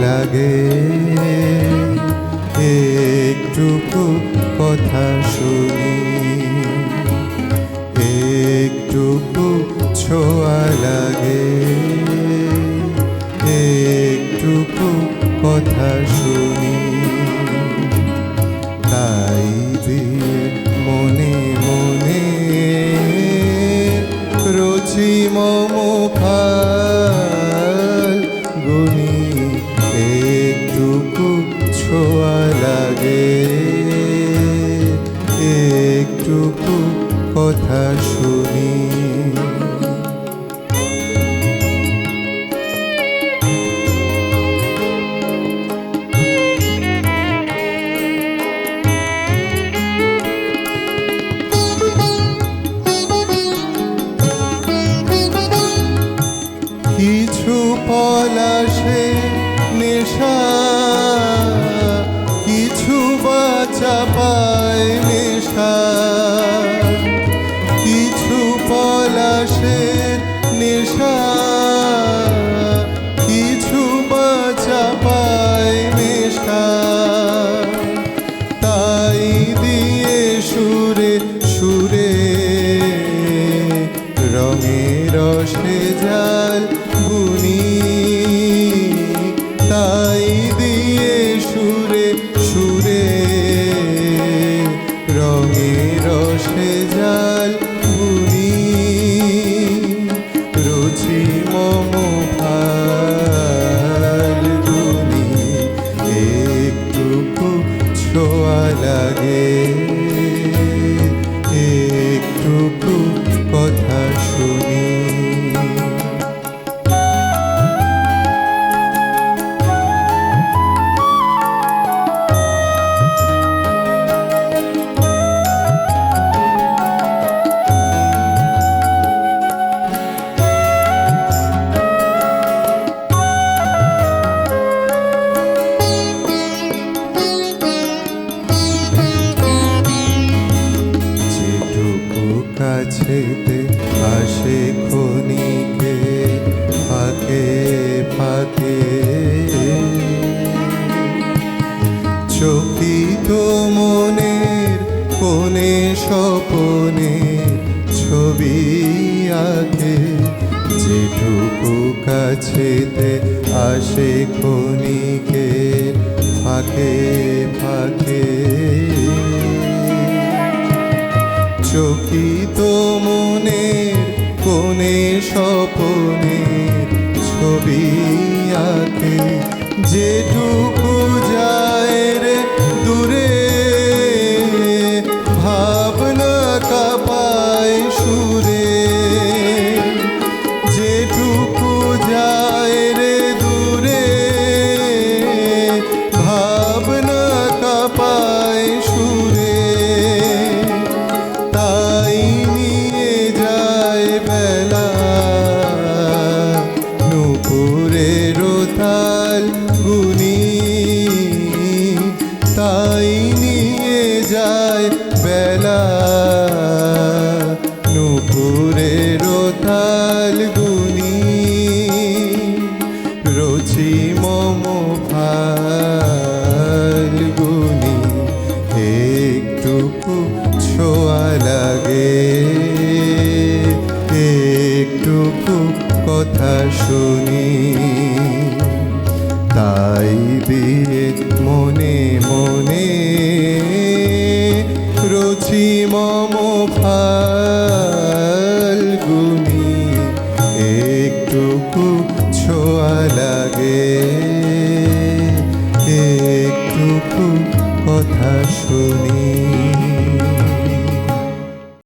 লাগে। একটুকু কথা শুনি। একটুকু ছোঁয়া লাগে। একটুকু কথা শুনি। তাই দিয়ে মনে মনে রচি মম পলাশে নেশা, কিছু বাচা পায় নেশা। তাই দিয়ে সুরে সুরে রঙে রসে জাল বুনি। তাই দিয়ে সুরে সুরে রঙে রসে জাল কাছেতে আসে খনিকে ফাঁকে ফাঁকে। চকিত মনের কোণে স্বপনে ছবি আঁকে। যেটুকু কাছেতে আসে খনিকে কোণে স্বপনে ছবি আঁকে। যেটুকু গুনি তাই নিয়ে যায় বেলা। নুপুরের তাল গুনি। রচি মম ফাল্গুনি একটুকু ছোঁয়া লাগে। একটুকু কথা শুনি। তাই দিয়ে মনে মনে রচি মম ফাল্গুনি একটুকু ছোঁয়া লাগে। একটুকু কথা শুনি।